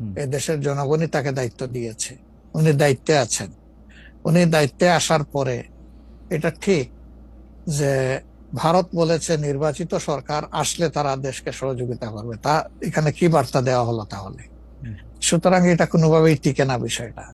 হুম। এই দেশের জনগণই তাকে দায়িত্ব দিয়েছে। উনি দায়িত্বে আছেন। উনি দায়িত্বে আসার পরে এটা ঠিক যে ভারত বলেছে নির্বাচিত সরকার আসলে তারা দেশকে সহযোগিতা করবে। তা এখানে কি বার্তা দেওয়া হলো তাহলে? সুতরাং এটা কোনোভাবেই টিকে না বিষয়টা।